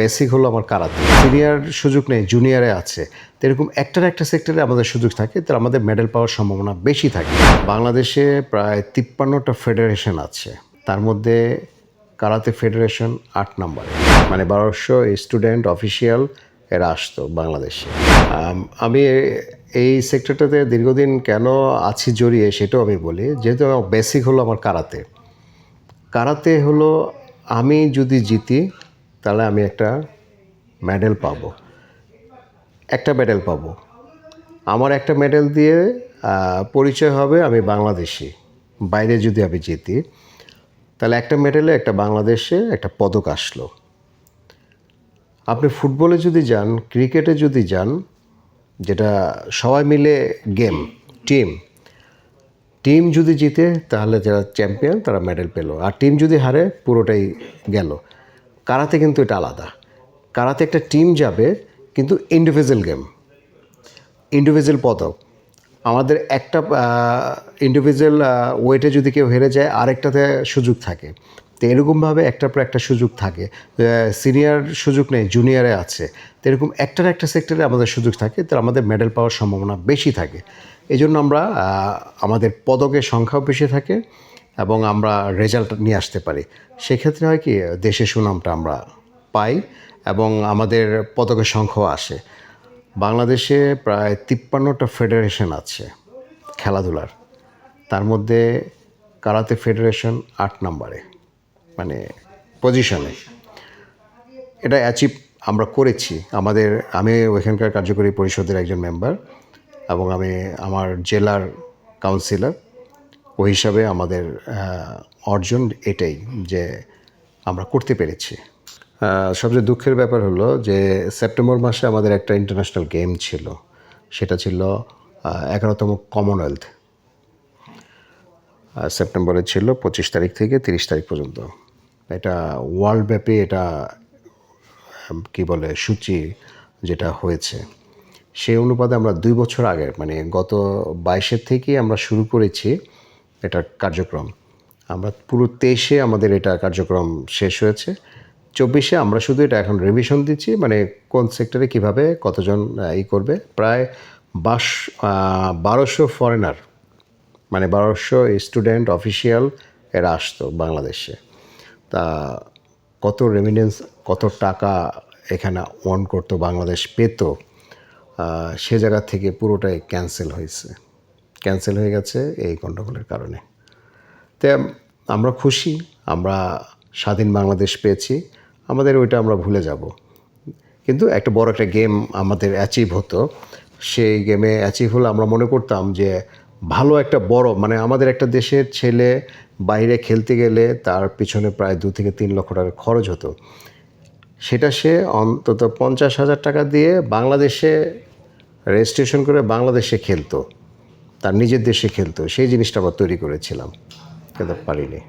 Basic হলো আমার karate senior সুযোগ নেই জুনিয়রে আছে। তো এরকম একটার একটা সেক্টরে আমাদের সুযোগ থাকে, তো আমাদের মেডেল পাওয়ার সম্ভাবনা বেশি থাকে। বাংলাদেশে প্রায় তিপ্পান্নটা ফেডারেশন আছে। তার মধ্যে কারাতে ফেডারেশন আট নম্বরে। মানে বারোশো স্টুডেন্ট অফিসিয়াল এরা আসতো বাংলাদেশে। আমি এই সেক্টরটাতে দীর্ঘদিন কেন আছি জড়িয়ে সেটাও আমি বলি, যেহেতু বেসিক হলো আমার কারাতে। কারাতে হলো আমি যদি জিতি তাহলে আমি একটা মেডেল পাবো। একটা মেডেল পাবো। আমার একটা মেডেল দিয়ে পরিচয় হবে আমি বাংলাদেশি। বাইরে যদি আমি জিতি তাহলে একটা মেডেলে একটা বাংলাদেশে একটা পদক আসলো। আপনি ফুটবলে যদি যান ক্রিকেটে যদি যান, যেটা সবাই মিলে গেম টিম টিম যদি জিতে, তাহলে যারা চ্যাম্পিয়ন তারা মেডেল পেল। আর টিম যদি হারে, পুরোটাই গেল। কারাতে কিন্তু এটা আলাদা। কারাতে একটা টিম যাবে, কিন্তু ইন্ডিভিজুয়াল গেম ইন্ডিভিজুয়াল পদক। আমাদের একটা ইন্ডিভিজুয়াল ওয়েটে যদি কেউ হেরে যায়, আরেকটাতে সুযোগ থাকে। তো এরকমভাবে একটার পর একটা সুযোগ থাকে। সিনিয়র সুযোগ নেই জুনিয়রে আছে। তো এরকম একটার একটা সেক্টরে আমাদের সুযোগ থাকে, তো আমাদের মেডেল পাওয়ার সম্ভাবনা বেশি থাকে। এই জন্য আমরা আমাদের পদকের সংখ্যাও বেশি থাকে এবং আমরা রেজাল্ট নিয়ে আসতে পারি। সেক্ষেত্রে হয় কি, দেশের সুনামটা আমরা পাই এবং আমাদের পদকের সংখ্যাও আসে। বাংলাদেশে প্রায় তিপ্পান্নটা ফেডারেশন আছে খেলাধুলার। তার মধ্যে কারাতে ফেডারেশন আট নম্বরে। মানে পজিশনে এটা অ্যাচিভ আমরা করেছি। আমাদের, আমি ওইখানকার কার্যকরী পরিষদের একজন মেম্বার এবং আমি আমার জেলার কাউন্সিলর ওই হিসাবে আমাদের অর্জন এটাই যে আমরা করতে পেরেছি। সবচেয়ে দুঃখের ব্যাপার হলো যে সেপ্টেম্বর মাসে আমাদের একটা ইন্টারন্যাশনাল গেম ছিল। সেটা ছিল এগারোতম কমনওয়েলথ সেপ্টেম্বরে ছিল পঁচিশ তারিখ থেকে তিরিশ তারিখ পর্যন্ত। এটা ওয়ার্ল্ড ব্যাপী এটা কি বলে, সূচি যেটা হয়েছে। সেই অনুপাতে আমরা দুই বছর আগে মানে গত বাইশের থেকেই আমরা শুরু করেছি এটার কার্যক্রম। আমরা পুরো তেইশে আমাদের এটা কার্যক্রম শেষ হয়েছে। চব্বিশে আমরা শুধু এটা এখন রিভিশন দিচ্ছি মানে কোন সেক্টরে কীভাবে কতজন ই করবে। প্রায় বাস বারোশো ফরেনার মানে বারোশো স্টুডেন্ট অফিসিয়াল এরা আসতো বাংলাদেশে। তা কত রেমিনেন্স কত টাকা এখানে অন করতো বাংলাদেশ পেত সে জায়গা থেকে পুরোটাই ক্যান্সেল হয়েছে। ক্যান্সেল হয়ে গেছে এই গণ্ডগোলের কারণে। তো আমরা খুশি, আমরা স্বাধীন বাংলাদেশ পেয়েছি, আমাদের ওইটা আমরা ভুলে যাব। কিন্তু একটা বড় একটা গেম আমাদের অ্যাচিভ হতো। সেই গেমে অ্যাচিভ হলে আমরা মনে করতাম যে ভালো একটা বড় মানে আমাদের একটা দেশের ছেলে বাইরে খেলতে গেলে তার পিছনে প্রায় দু থেকে তিন লক্ষ টাকা খরচ হতো। সেটা সে অন্তত পঞ্চাশ হাজার টাকা দিয়ে বাংলাদেশে রেজিস্ট্রেশন করে বাংলাদেশে খেলতো। তার নিজের দেশে খেলতো। সেই জিনিসটা আবার তৈরি করেছিলাম। খেতে পারিনি।